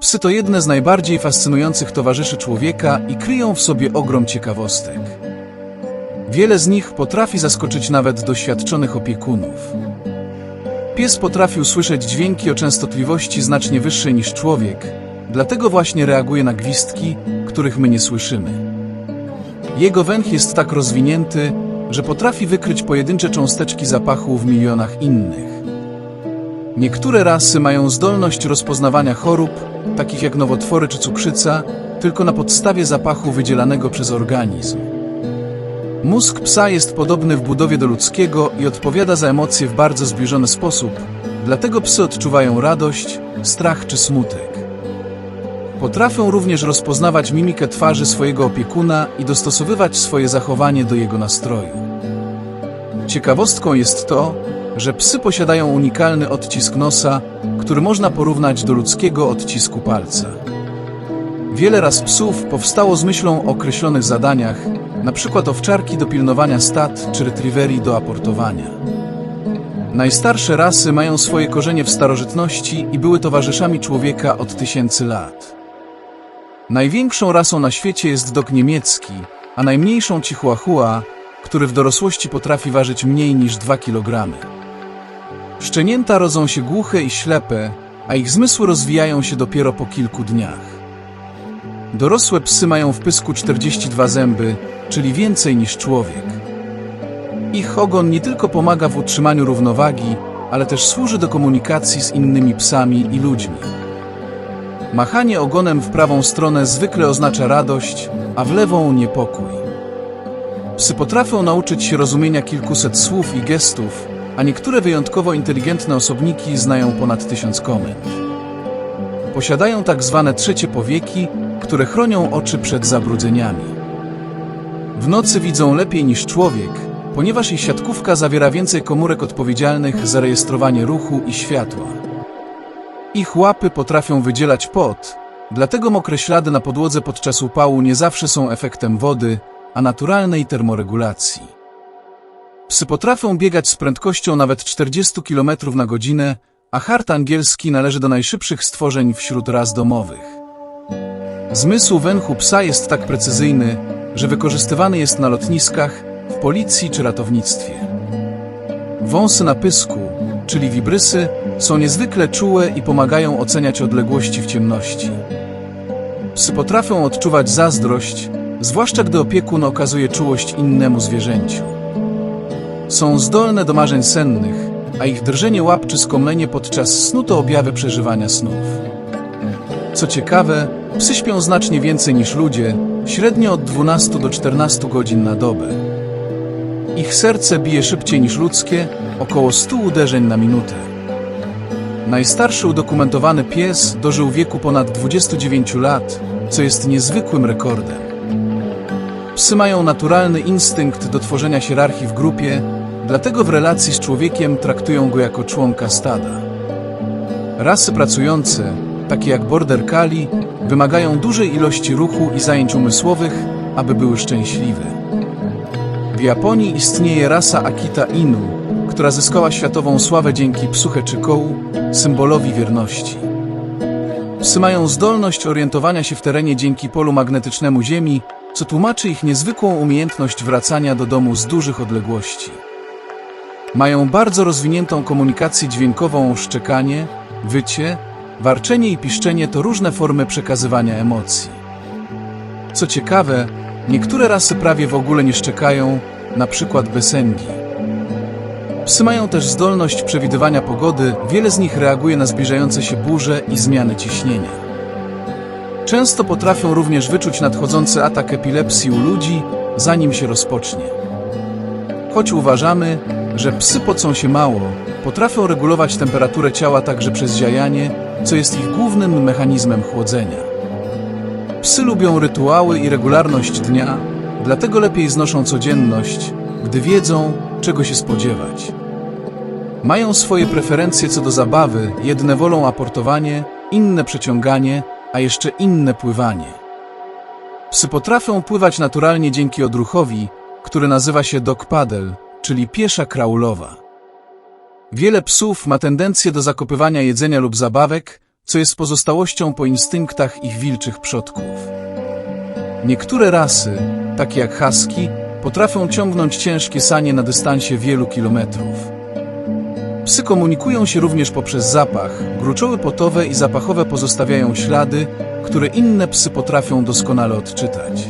Psy to jedne z najbardziej fascynujących towarzyszy człowieka i kryją w sobie ogrom ciekawostek. Wiele z nich potrafi zaskoczyć nawet doświadczonych opiekunów. Pies potrafi usłyszeć dźwięki o częstotliwości znacznie wyższej niż człowiek, dlatego właśnie reaguje na gwizdki, których my nie słyszymy. Jego węch jest tak rozwinięty, że potrafi wykryć pojedyncze cząsteczki zapachu w milionach innych. Niektóre rasy mają zdolność rozpoznawania chorób, takich jak nowotwory czy cukrzyca, tylko na podstawie zapachu wydzielanego przez organizm. Mózg psa jest podobny w budowie do ludzkiego i odpowiada za emocje w bardzo zbliżony sposób, dlatego psy odczuwają radość, strach czy smutek. Potrafią również rozpoznawać mimikę twarzy swojego opiekuna i dostosowywać swoje zachowanie do jego nastroju. Ciekawostką jest to, że psy posiadają unikalny odcisk nosa, który można porównać do ludzkiego odcisku palca. Wiele raz psów powstało z myślą o określonych zadaniach, np. owczarki do pilnowania stad czy retrieveri do aportowania. Najstarsze rasy mają swoje korzenie w starożytności i były towarzyszami człowieka od tysięcy lat. Największą rasą na świecie jest dog niemiecki, a najmniejszą Chihuahua, który w dorosłości potrafi ważyć mniej niż 2 kg. Szczenięta rodzą się głuche i ślepe, a ich zmysły rozwijają się dopiero po kilku dniach. Dorosłe psy mają w pysku 42 zęby, czyli więcej niż człowiek. Ich ogon nie tylko pomaga w utrzymaniu równowagi, ale też służy do komunikacji z innymi psami i ludźmi. Machanie ogonem w prawą stronę zwykle oznacza radość, a w lewą niepokój. Psy potrafią nauczyć się rozumienia kilkuset słów i gestów, a niektóre wyjątkowo inteligentne osobniki znają ponad tysiąc komend. Posiadają tak zwane trzecie powieki, które chronią oczy przed zabrudzeniami. W nocy widzą lepiej niż człowiek, ponieważ ich siatkówka zawiera więcej komórek odpowiedzialnych za rejestrowanie ruchu i światła. Ich łapy potrafią wydzielać pot, dlatego mokre ślady na podłodze podczas upału nie zawsze są efektem wody, a naturalnej termoregulacji. Psy potrafią biegać z prędkością nawet 40 km na godzinę, a hart angielski należy do najszybszych stworzeń wśród ras domowych. Zmysł węchu psa jest tak precyzyjny, że wykorzystywany jest na lotniskach, w policji czy ratownictwie. Wąsy na pysku, czyli wibrysy, są niezwykle czułe i pomagają oceniać odległości w ciemności. Psy potrafią odczuwać zazdrość, zwłaszcza gdy opiekun okazuje czułość innemu zwierzęciu. Są zdolne do marzeń sennych, a ich drżenie łap czy skomlenie podczas snu to objawy przeżywania snów. Co ciekawe, psy śpią znacznie więcej niż ludzie, średnio od 12 do 14 godzin na dobę. Ich serce bije szybciej niż ludzkie, około 100 uderzeń na minutę. Najstarszy udokumentowany pies dożył wieku ponad 29 lat, co jest niezwykłym rekordem. Psy mają naturalny instynkt do tworzenia hierarchii w grupie, dlatego w relacji z człowiekiem traktują go jako członka stada. Rasy pracujące, takie jak Border Collie, wymagają dużej ilości ruchu i zajęć umysłowych, aby były szczęśliwe. W Japonii istnieje rasa Akita Inu, która zyskała światową sławę dzięki psucheczykołu, symbolowi wierności. Psy mają zdolność orientowania się w terenie dzięki polu magnetycznemu Ziemi, co tłumaczy ich niezwykłą umiejętność wracania do domu z dużych odległości. Mają bardzo rozwiniętą komunikację dźwiękową, szczekanie, wycie, warczenie i piszczenie to różne formy przekazywania emocji. Co ciekawe, niektóre rasy prawie w ogóle nie szczekają, na przykład besengi. Psy mają też zdolność przewidywania pogody, wiele z nich reaguje na zbliżające się burze i zmiany ciśnienia. Często potrafią również wyczuć nadchodzący atak epilepsji u ludzi, zanim się rozpocznie. Choć uważamy, że psy pocą się mało, potrafią regulować temperaturę ciała także przez ziajanie, co jest ich głównym mechanizmem chłodzenia. Psy lubią rytuały i regularność dnia, dlatego lepiej znoszą codzienność, gdy wiedzą, czego się spodziewać. Mają swoje preferencje co do zabawy, jedne wolą aportowanie, inne przeciąganie, a jeszcze inne pływanie. Psy potrafią pływać naturalnie dzięki odruchowi, który nazywa się dog paddle, czyli piesza kraulowa. Wiele psów ma tendencję do zakopywania jedzenia lub zabawek, co jest pozostałością po instynktach ich wilczych przodków. Niektóre rasy, takie jak husky, potrafią ciągnąć ciężkie sanie na dystansie wielu kilometrów. Psy komunikują się również poprzez zapach. Gruczoły potowe i zapachowe pozostawiają ślady, które inne psy potrafią doskonale odczytać.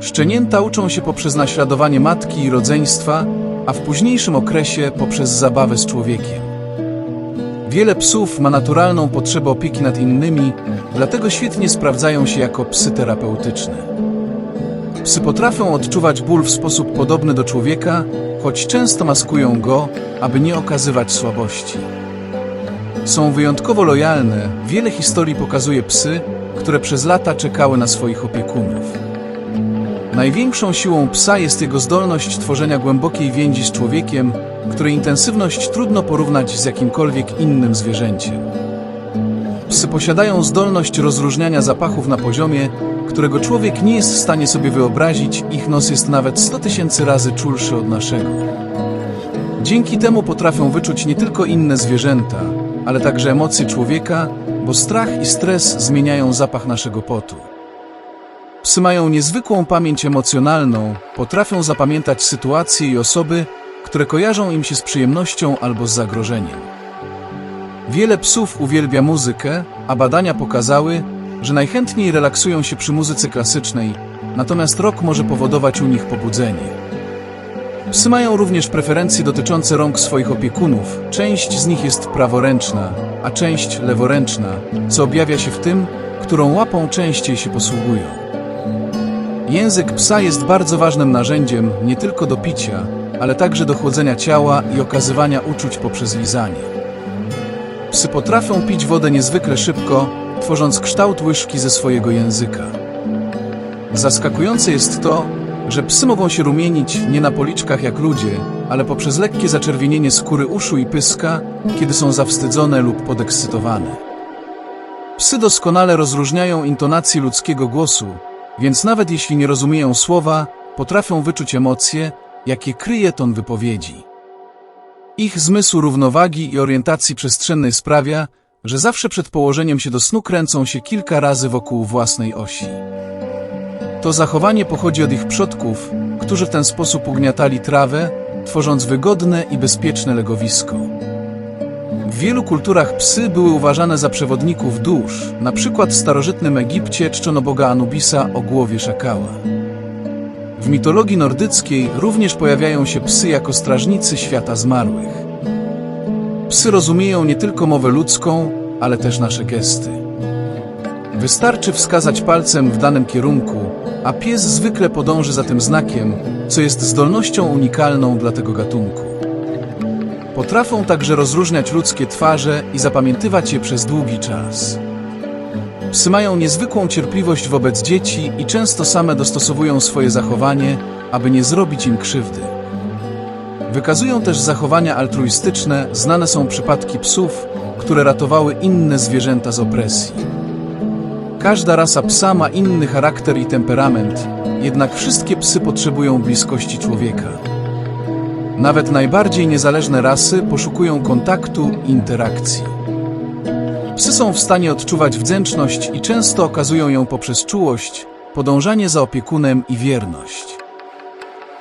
Szczenięta uczą się poprzez naśladowanie matki i rodzeństwa, a w późniejszym okresie poprzez zabawę z człowiekiem. Wiele psów ma naturalną potrzebę opieki nad innymi, dlatego świetnie sprawdzają się jako psy terapeutyczne. Psy potrafią odczuwać ból w sposób podobny do człowieka, choć często maskują go, aby nie okazywać słabości. Są wyjątkowo lojalne, wiele historii pokazuje psy, które przez lata czekały na swoich opiekunów. Największą siłą psa jest jego zdolność tworzenia głębokiej więzi z człowiekiem, której intensywność trudno porównać z jakimkolwiek innym zwierzęciem. Psy posiadają zdolność rozróżniania zapachów na poziomie, którego człowiek nie jest w stanie sobie wyobrazić, ich nos jest nawet 100 tysięcy razy czulszy od naszego. Dzięki temu potrafią wyczuć nie tylko inne zwierzęta, ale także emocje człowieka, bo strach i stres zmieniają zapach naszego potu. Psy mają niezwykłą pamięć emocjonalną, potrafią zapamiętać sytuacje i osoby, które kojarzą im się z przyjemnością albo z zagrożeniem. Wiele psów uwielbia muzykę, a badania pokazały, że najchętniej relaksują się przy muzyce klasycznej, natomiast rok może powodować u nich pobudzenie. Psy mają również preferencje dotyczące rąk swoich opiekunów. Część z nich jest praworęczna, a część leworęczna, co objawia się w tym, którą łapą częściej się posługują. Język psa jest bardzo ważnym narzędziem nie tylko do picia, ale także do chłodzenia ciała i okazywania uczuć poprzez lizanie. Psy potrafią pić wodę niezwykle szybko, tworząc kształt łyżki ze swojego języka. Zaskakujące jest to, że psy mogą się rumienić nie na policzkach jak ludzie, ale poprzez lekkie zaczerwienienie skóry uszu i pyska, kiedy są zawstydzone lub podekscytowane. Psy doskonale rozróżniają intonację ludzkiego głosu, więc nawet jeśli nie rozumieją słowa, potrafią wyczuć emocje, jakie kryje ton wypowiedzi. Ich zmysł równowagi i orientacji przestrzennej sprawia, że zawsze przed położeniem się do snu kręcą się kilka razy wokół własnej osi. To zachowanie pochodzi od ich przodków, którzy w ten sposób ugniatali trawę, tworząc wygodne i bezpieczne legowisko. Wielu kulturach psy były uważane za przewodników dusz, na przykład w starożytnym Egipcie czczono boga Anubisa o głowie szakała. W mitologii nordyckiej również pojawiają się psy jako strażnicy świata zmarłych. Psy rozumieją nie tylko mowę ludzką, ale też nasze gesty. Wystarczy wskazać palcem w danym kierunku, a pies zwykle podąży za tym znakiem, co jest zdolnością unikalną dla tego gatunku. Potrafią także rozróżniać ludzkie twarze i zapamiętywać je przez długi czas. Psy mają niezwykłą cierpliwość wobec dzieci i często same dostosowują swoje zachowanie, aby nie zrobić im krzywdy. Wykazują też zachowania altruistyczne, znane są przypadki psów, które ratowały inne zwierzęta z opresji. Każda rasa psa ma inny charakter i temperament, jednak wszystkie psy potrzebują bliskości człowieka. Nawet najbardziej niezależne rasy poszukują kontaktu interakcji. Psy są w stanie odczuwać wdzięczność i często okazują ją poprzez czułość, podążanie za opiekunem i wierność.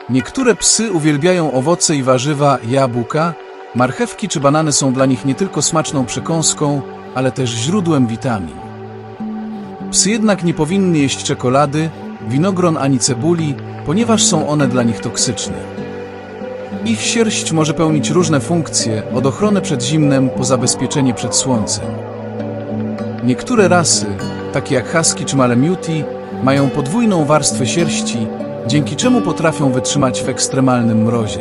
Niektóre psy uwielbiają owoce i warzywa, jabłka, marchewki czy banany są dla nich nie tylko smaczną przekąską, ale też źródłem witamin. Psy jednak nie powinny jeść czekolady, winogron ani cebuli, ponieważ są one dla nich toksyczne. Ich sierść może pełnić różne funkcje, od ochrony przed zimnem po zabezpieczenie przed słońcem. Niektóre rasy, takie jak husky czy malemute, mają podwójną warstwę sierści, dzięki czemu potrafią wytrzymać w ekstremalnym mrozie.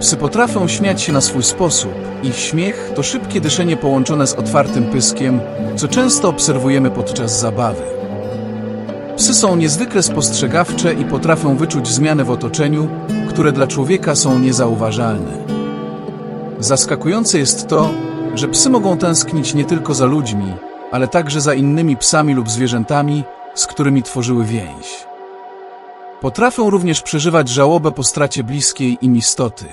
Psy potrafią śmiać się na swój sposób. Ich śmiech to szybkie dyszenie połączone z otwartym pyskiem, co często obserwujemy podczas zabawy. Psy są niezwykle spostrzegawcze i potrafią wyczuć zmiany w otoczeniu, które dla człowieka są niezauważalne. Zaskakujące jest to, że psy mogą tęsknić nie tylko za ludźmi, ale także za innymi psami lub zwierzętami, z którymi tworzyły więź. Potrafią również przeżywać żałobę po stracie bliskiej im istoty.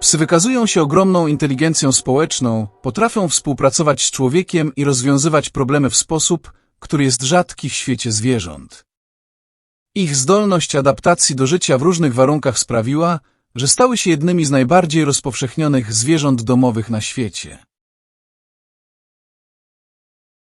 Psy wykazują się ogromną inteligencją społeczną, potrafią współpracować z człowiekiem i rozwiązywać problemy w sposób, który jest rzadki w świecie zwierząt. Ich zdolność adaptacji do życia w różnych warunkach sprawiła, że stały się jednymi z najbardziej rozpowszechnionych zwierząt domowych na świecie.